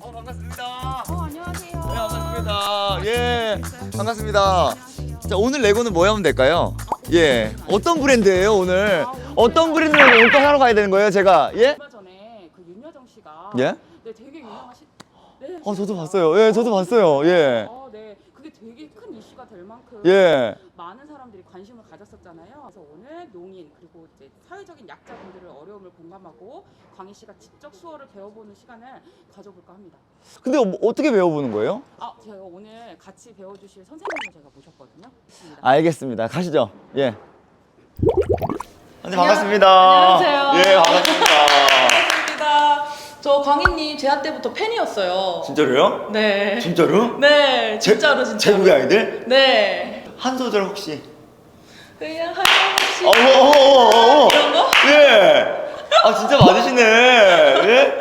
어, 반갑습니다. 어, 안녕하세요. 네, 반갑습니다. 예, 반갑습니다. 자, 오늘 레고는 뭐 하면 될까요? 예, 어떤 브랜드예요 오늘? 어떤 브랜드를 오늘 또 하러 가야 되는 거예요, 제가? 예? 얼마 전에 그 윤여정 씨가 예? 네, 되게 유명하신 네. 어, 저도 봤어요. 예, 저도 봤어요. 예, 어, 네. 그게 되게 큰 이슈가 될 만큼 예. 많은 관심을 가졌었잖아요. 그래서 오늘 농인 그리고 이제 사회적인 약자분들의 어려움을 공감하고 광희 씨가 직접 수어를 배워보는 시간을 가져볼까 합니다. 근데 뭐 어떻게 배워보는 거예요? 아, 제가 오늘 같이 배워주실 선생님을 제가 모셨거든요. 있습니다. 알겠습니다. 가시죠. 예. 선생님 반갑습니다. 안녕하세요. 예, 반갑습니다. 반갑습니다. 저 광희님 제아 때부터 팬이었어요. 진짜로요? 네. 진짜로? 네, 진짜로 진짜. 제국의 아이들? 네. 한 소절 혹시? 그냥 하염없이 어, 어, 어, 어, 어. 이런 거? 예. 아 진짜 맞으시네. 예?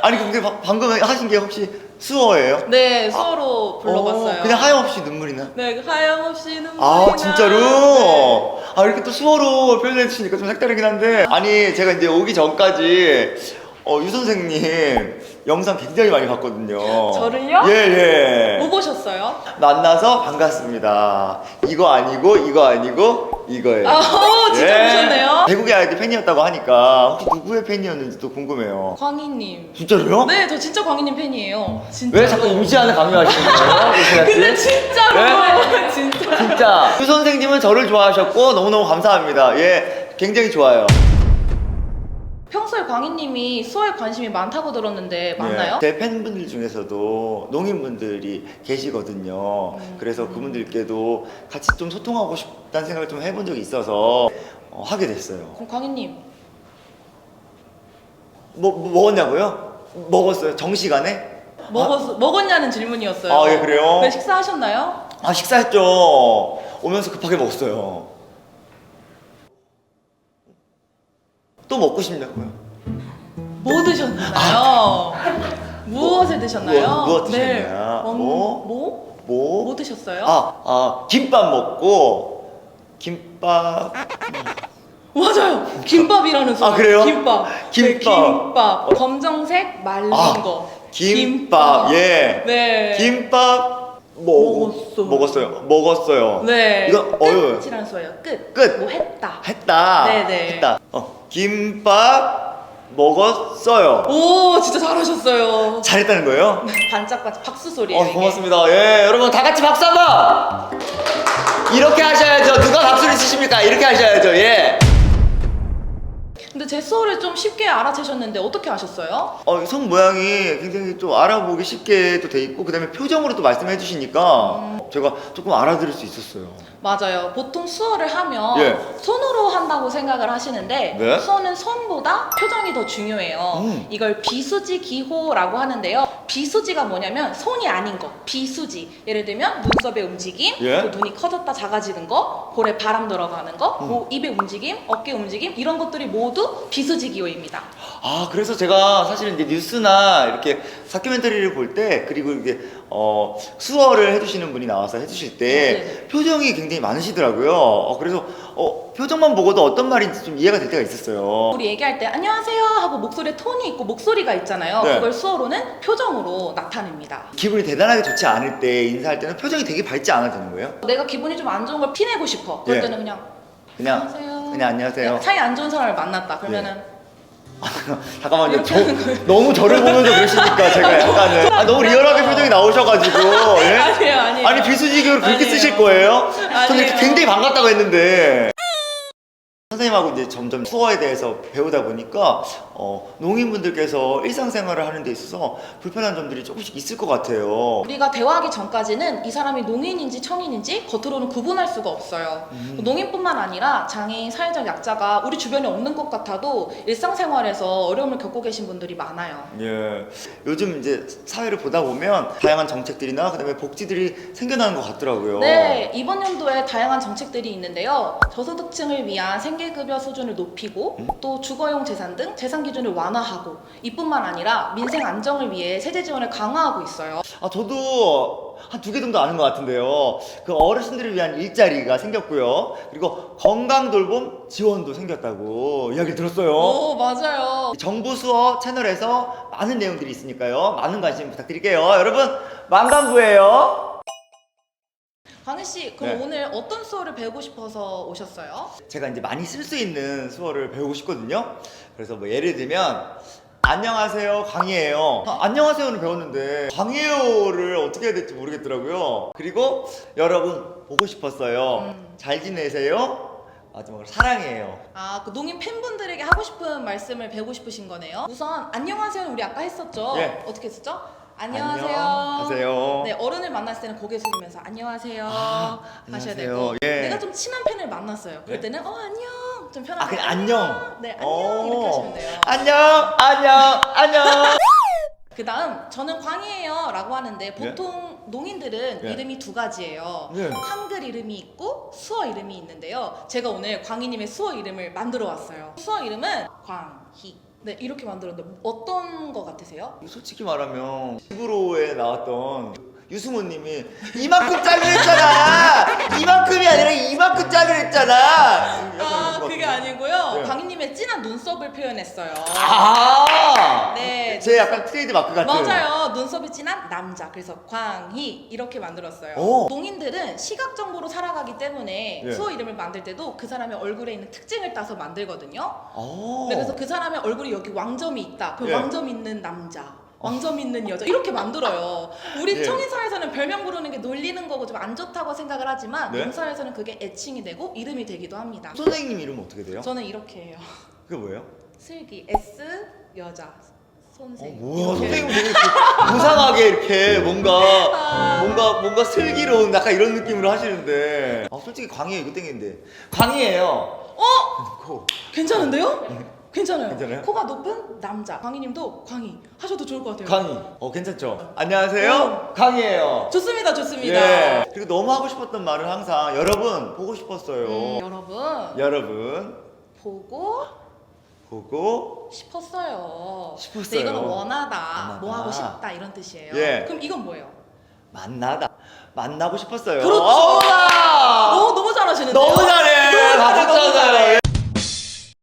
아니 근데 바- 방금 하신 게 혹시 수어예요? 네, 수어로 불러봤어요. 어, 그냥 하염없이 눈물이 나. 네, 그 하염없이 눈물이 아 나. 진짜로? 네. 아 이렇게 또 수어로 표현해 주시니까 좀 색다르긴 한데 아니 제가 이제 오기 전까지 어, 유 선생님 영상 굉장히 많이 봤거든요. 저를요? 예 예. 뭐 보셨어요? 만나서 반갑습니다. 이거 아니고 이거 아니고 이거예요. 아, 오, 진짜 예. 보셨네요? 대국의 아이들 팬이었다고 하니까 혹시 누구의 팬이었는지 또 궁금해요. 광희님. 진짜로요? 네, 저 진짜 광희님 팬이에요. 진짜. 왜 자꾸 임시안을 강요하시는 거예요? 씨? 근데 진짜로 네? 진짜. 진짜 유 선생님은 저를 좋아하셨고 너무너무 감사합니다. 예, 굉장히 좋아요. 평소에 광희님이 수어에 관심이 많다고 들었는데 맞나요? 예, 제 팬분들 중에서도 농인분들이 계시거든요. 음. 그래서 그분들께도 같이 좀 소통하고 싶다는 생각을 좀 해본 적이 있어서 어, 하게 됐어요. 그럼 광희님 뭐, 뭐 먹었냐고요? 먹었어요. 정시간에? 먹었, 먹었냐는 질문이었어요. 아, 예, 그래요? 네, 식사하셨나요? 아 식사했죠. 오면서 급하게 먹었어요. 또 먹고 싶냐고요? 뭐 드셨나요? 무엇을 드셨나요? 무엇- 무엇 네. 드셨냐? 음, 뭐? 뭐? 뭐? 뭐 드셨어요? 아, 아 김밥 먹고 김밥 맞아요. 김밥이라는 소리. 아, 그래요? 김밥. 네, 김밥. 김밥. 검정색 말린 아, 거. 김밥 예 네. 김밥 먹 먹었어. 먹었어요 먹었어요 네. 이거 어유 끝이라는 소예요. 끝. 끝. 뭐 했다. 했다 네네. 했다 어 김밥 먹었어요 오, 진짜 잘하셨어요. 잘했다는 거예요? 반짝반짝 박수 소리예요. 어, 이게. 고맙습니다. 예, 여러분 다 같이 박수 한번! 이렇게 하셔야죠. 누가 박수를 치십니까? 이렇게 하셔야죠. 예. 근데 제 수어를 좀 쉽게 알아채셨는데 어떻게 아셨어요? 어, 손 모양이 굉장히 좀 알아보기 쉽게 또 돼 있고, 그 다음에 표정으로 또 말씀해 주시니까 제가 조금 알아들을 수 있었어요. 맞아요. 보통 수어를 하면 예. 손으로 한다고 생각을 하시는데 네. 수어는 손보다 표정이 더 중요해요. 음. 이걸 비수지 기호라고 하는데요. 비수지가 뭐냐면 손이 아닌 거, 비수지. 예를 들면 눈썹의 움직임, 예. 뭐 눈이 커졌다 작아지는 거, 볼에 바람 들어가는 거, 음. 뭐 입의 움직임, 어깨 움직임 이런 것들이 모두 비수지 기호입니다. 아, 그래서 제가 사실은 이제 뉴스나 이렇게 다큐멘터리를 볼 때, 그리고 이게, 어, 수어를 해주시는 분이 나와서 해주실 때, 네네. 표정이 굉장히 많으시더라고요. 어, 그래서, 어, 표정만 보고도 어떤 말인지 좀 이해가 될 때가 있었어요. 우리 얘기할 때 안녕하세요 하고 목소리에 톤이 있고 목소리가 있잖아요. 네. 그걸 수어로는 표정으로 나타냅니다. 기분이 대단하게 좋지 않을 때 인사할 때는 표정이 되게 밝지 않아도 되는 거예요? 내가 기분이 좀 안 좋은 걸 피내고 싶어. 그럴 예. 때는 그냥 그냥 안녕하세요. 그냥 안녕하세요. 사이 안 좋은 사람을 만났다. 그러면은 잠깐만요. 이렇게 저. 너무 저를 보면서 그러시니까 제가 약간은 아, 너무 리얼하게 표정이 나오셔가지고 예? 아니에요, 아니에요. 아니 비수지교를 그렇게 아니에요. 쓰실 거예요? 저는 아니에요. 굉장히 반갑다고 했는데 선생님하고 이제 점점 수어에 대해서 배우다 보니까 어, 농인분들께서 일상생활을 하는 데 있어서 불편한 점들이 조금씩 있을 것 같아요. 우리가 대화하기 전까지는 이 사람이 농인인지 청인인지 겉으로는 구분할 수가 없어요. 음. 농인뿐만 아니라 장애인, 사회적 약자가 우리 주변에 없는 것 같아도 일상생활에서 어려움을 겪고 계신 분들이 많아요. 예. 요즘 이제 사회를 보다 보면 다양한 정책들이나 그다음에 복지들이 생겨나는 것 같더라고요. 네, 이번 연도에 다양한 정책들이 있는데요. 저소득층을 위한 생계 급여 수준을 높이고 음? 또 주거용 재산 등 재산 기준을 완화하고 이뿐만 아니라 민생 안정을 위해 세제 지원을 강화하고 있어요. 아 저도 한 두 개 정도 아는 것 같은데요. 그 어르신들을 위한 일자리가 생겼고요. 그리고 건강 돌봄 지원도 생겼다고 이야기 들었어요. 오 맞아요. 정부 수어 채널에서 많은 내용들이 있으니까요. 많은 관심 부탁드릴게요. 여러분 만감부예요. 광희 씨 그럼 네. 오늘 어떤 수어를 배우고 싶어서 오셨어요? 제가 이제 많이 쓸 수 있는 수어를 배우고 싶거든요. 그래서 뭐 예를 들면 안녕하세요 광희예요. 아, 안녕하세요는 배웠는데 광희요를 어떻게 해야 될지 모르겠더라고요. 그리고 여러분 보고 싶었어요. 음. 잘 지내세요. 마지막으로 사랑해요. 아, 그 농인 팬분들에게 하고 싶은 말씀을 배우고 싶으신 거네요. 우선 안녕하세요는 우리 아까 했었죠. 예. 어떻게 했었죠? 안녕하세요. 안녕하세요. 네, 어른을 만났을 때는 고개 숙이면서 안녕하세요 아, 하셔야 안녕하세요. 되고 예. 내가 좀 친한 팬을 만났어요. 그럴 예. 때는 어 안녕 좀 편하게 아 그냥 안녕. 네 안녕 오. 이렇게 하시면 돼요. 안녕 안녕 안녕. 그 다음 저는 광희예요 라고 하는데 보통 농인들은 예. 이름이 두 가지예요. 예. 한글 이름이 있고 수어 이름이 있는데요. 제가 오늘 광희님의 수어 이름을 만들어 왔어요. 수어 이름은 광희. 네 이렇게 만들었는데 어떤 거 같으세요? 솔직히 말하면 집으로에 나왔던 유승호님이 이만큼 짜기로 했잖아. 진한 눈썹을 표현했어요. 아. 네. 제 약간 트레이드 마크 같은. 맞아요. 눈썹이 진한 남자. 그래서 광희 이렇게 만들었어요. 오. 농인들은 시각 정보로 살아가기 때문에 예. 수어 이름을 만들 때도 그 사람의 얼굴에 있는 특징을 따서 만들거든요. 오. 네, 그래서 그 사람의 얼굴이 여기 왕점이 있다. 그 예. 왕점 있는 남자. 왕점 있는 여자 이렇게 만들어요. 우리 예. 청인사에서는 별명 부르는 게 놀리는 거고 좀 안 좋다고 생각을 하지만 네. 농사에서는 그게 애칭이 되고 이름이 되기도 합니다. 선생님 이름 은 어떻게 돼요? 저는 이렇게 해요. 그게 뭐예요? 슬기 S 여자 어, 선생. 뭐야 이렇게. 선생님 되게 이렇게 무상하게 이렇게 뭔가 아. 뭔가 뭔가 슬기로운 약간 이런 느낌으로 하시는데 아 솔직히 광희 이거 땡기는데 광희예요. 어? 코. 괜찮은데요? 괜찮아요. 괜찮아요? 코가 높은 남자. 광희님도 광희 하셔도 좋을 것 같아요. 광희. 어 괜찮죠? 안녕하세요. 광희예요. 좋습니다, 좋습니다. 예. 그리고 너무 하고 싶었던 말은 항상 여러분 보고 싶었어요. 음, 여러분 여러분 보고 보고 싶었어요. 싶었어요. 근데 이거는 원하다, 원하다. 뭐 하고 싶다 이런 뜻이에요. 예. 그럼 이건 뭐예요? 만나다 만나고 싶었어요. 그렇죠. 아! 오, 너무 잘하시는데요? 너무 잘해. 너무 잘해, 박수 너무. 잘해.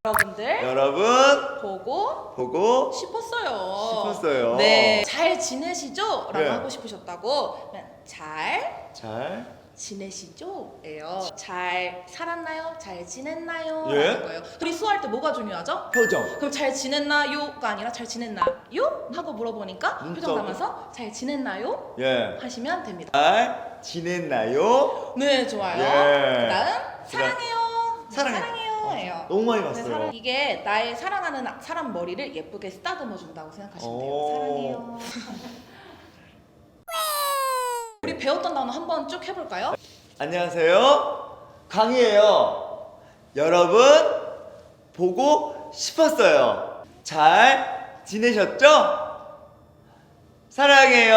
여러분들 여러분 보고 보고 싶었어요. 싶었어요. 네, 잘 지내시죠? 라고 예. 하고 싶으셨다고 그냥 잘 잘 지내시죠?예요. 잘 살았나요? 잘 지냈나요? 예. 라는 거예요. 우리 수할 때 뭐가 중요하죠? 표정. 그럼 잘 지냈나요?가 아니라 잘 지냈나요? 하고 물어보니까 눈썹. 표정 담아서 잘 지냈나요? 예. 하시면 됩니다. 잘 지냈나요? 네, 좋아요. 예. 그다음 사랑해요. 사랑해. 사랑해요.예요. 너무 많이 네, 봤어요. 사랑, 이게 나의 사랑하는 사람 머리를 예쁘게 쓰다듬어 준다고 생각하시면 돼요. 오. 사랑해요. 우리 배웠던 단어 한번 쭉 해볼까요? 안녕하세요. 강희예요. 여러분 보고 싶었어요. 잘 지내셨죠? 사랑해요.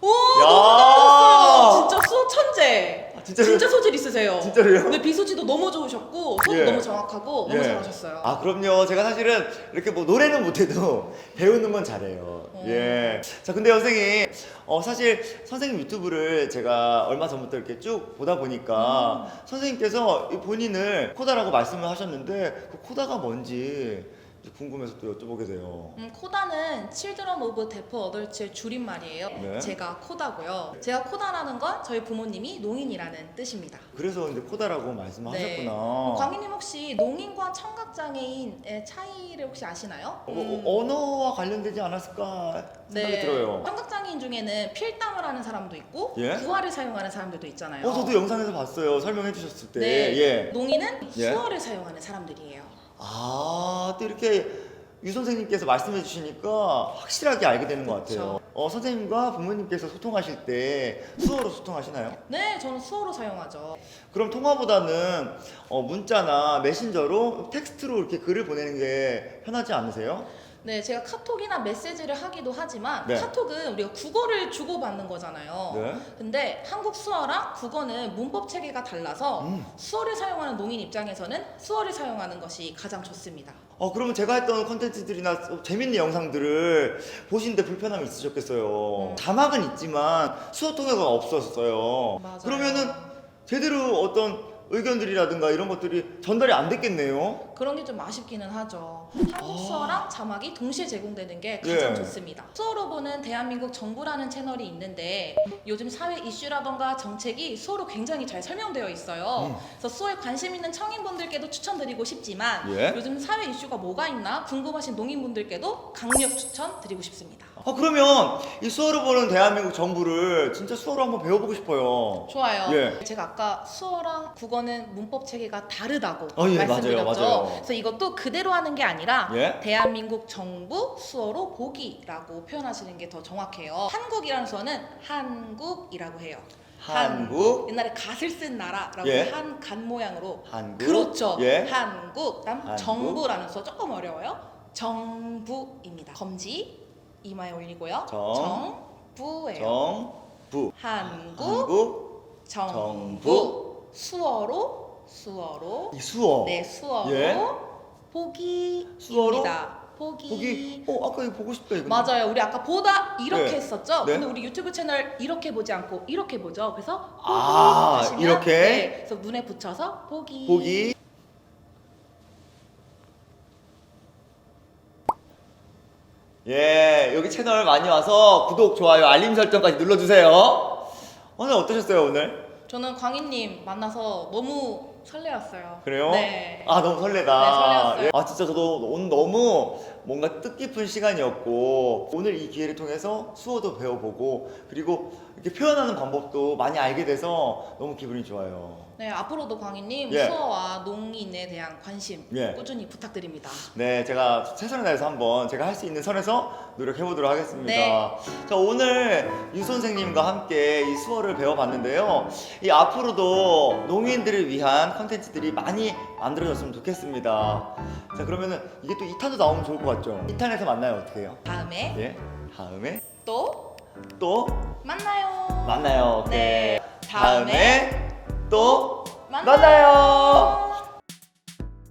오 야. 너무 잘하셨어요. 진짜 수호 천재. 아, 진짜로요? 진짜 소질 있으세요. 진짜로요? 네 비소지도 너무 좋으셨고 수도 예. 너무 정확하고 너무 예. 잘하셨어요. 아 그럼요. 제가 사실은 이렇게 뭐 노래는 못해도 배우는 건 잘해요. 어. 예. 자 근데 선생님, 어 사실 선생님 유튜브를 제가 얼마 전부터 이렇게 쭉 보다 보니까 음. 선생님께서 이 본인을 코다라고 말씀을 하셨는데 그 코다가 뭔지 궁금해서 또 여쭤보게 돼요. 음, 코다는 Children of Deaf Adults의 줄임말이에요. 네. 제가 코다고요. 제가 코다라는 건 저희 부모님이 농인이라는 뜻입니다. 그래서 이제 코다라고 말씀을 네. 하셨구나. 광희님 혹시 농인과 청각장애인의 차이를 혹시 아시나요? 어, 음, 어, 언어와 관련되지 않았을까 생각이 들어요. 청각장애인 중에는 필담을 하는 사람도 있고 예? 구화를 사용하는 사람들도 있잖아요. 어 저도 영상에서 봤어요. 설명해 주셨을 때. 네. 예. 농인은 예? 수어를 사용하는 사람들이에요. 아, 또 이렇게 유 선생님께서 말씀해 주시니까 확실하게 알게 되는 것 같아요. 어, 선생님과 부모님께서 소통하실 때 수어로 소통하시나요? 네, 저는 수어로 사용하죠. 그럼 통화보다는 어, 문자나 메신저로 텍스트로 이렇게 글을 보내는 게 편하지 않으세요? 네, 제가 카톡이나 메시지를 하기도 하지만 네. 카톡은 우리가 국어를 주고받는 거잖아요. 네. 근데 한국 수어랑 국어는 문법 체계가 달라서 음. 수어를 사용하는 농인 입장에서는 수어를 사용하는 것이 가장 좋습니다. 어 그러면 제가 했던 컨텐츠들이나 재밌는 영상들을 보시는데 불편함이 있으셨겠어요. 음. 자막은 있지만 수어 통역은 없었어요. 맞아요. 그러면은 제대로 어떤 의견들이라든가 이런 것들이 전달이 안 됐겠네요. 그런 게 좀 아쉽기는 하죠. 한국 아. 수어랑 자막이 동시에 제공되는 게 가장 예. 좋습니다. 수어로 보는 대한민국 정부라는 채널이 있는데 요즘 사회 이슈라던가 정책이 수어로 굉장히 잘 설명되어 있어요. 음. 그래서 수어에 관심 있는 청인분들께도 추천드리고 싶지만 예. 요즘 사회 이슈가 뭐가 있나 궁금하신 농인분들께도 강력 추천드리고 싶습니다. 아 그러면 이 수어로 보는 대한민국 정부를 진짜 수어로 한번 배워보고 싶어요. 좋아요. 예. 제가 아까 수어랑 국어는 문법 체계가 다르다고 어, 예, 말씀드렸죠. 맞아요, 맞아요. 그래서 이것도 그대로 하는 게 아니라 예? 대한민국 정부 수어로 보기라고 표현하시는 게 더 정확해요. 한국이라는 수어는 한국이라고 해요. 한국, 옛날에 갓을 쓴 나라라고 예. 한간 모양으로 한국, 그렇죠. 예, 한국. 그다음 한국. 정부라는 수어 조금 어려워요. 정부입니다. 검지 이마에 올리고요. 정. 정부예요. 정부, 한국, 한국, 정부. 정부. 수어로 수어로 이 수어. 네 수어로 예. 보기입니다. 수어로? 보기. 보기, 어 아까 이거 보고 싶다 이거. 맞아요. 우리 아까 보다 이렇게 네. 했었죠. 네. 근데 우리 유튜브 채널 이렇게 보지 않고 이렇게 보죠. 그래서 보기 아, 하시면 이렇게? 네, 그래서 눈에 붙여서 보기. 보기. 예, 여기 채널 많이 와서 구독, 좋아요, 알림 설정까지 눌러주세요. 오늘 어떠셨어요, 오늘? 저는 광희님 만나서 너무 설레었어요. 그래요? 네. 아, 너무 설레다. 네, 설레었어요. 예. 아, 진짜 저도 오늘 너무 뭔가 뜻깊은 시간이었고, 오늘 이 기회를 통해서 수어도 배워보고, 그리고 이렇게 표현하는 방법도 많이 알게 돼서 너무 기분이 좋아요. 네, 앞으로도 광희님 예. 수어와 농인에 대한 관심 예. 꾸준히 부탁드립니다. 네, 제가 최선을 다해서 한번 제가 할 수 있는 선에서 노력해 보도록 하겠습니다. 네. 자, 오늘 유 선생님과 함께 이 수어를 배워봤는데요. 이 앞으로도 농인들을 위한 컨텐츠들이 많이 만들어졌으면 좋겠습니다. 자, 그러면은 이게 또 2탄도 나오면 좋을 것 같죠? 2탄에서 만나요, 어떻게 해요? 다음에 예, 다음에 또 또 만나요. 만나요. 오케이. 네. 다음에 또 만나요. 만나요.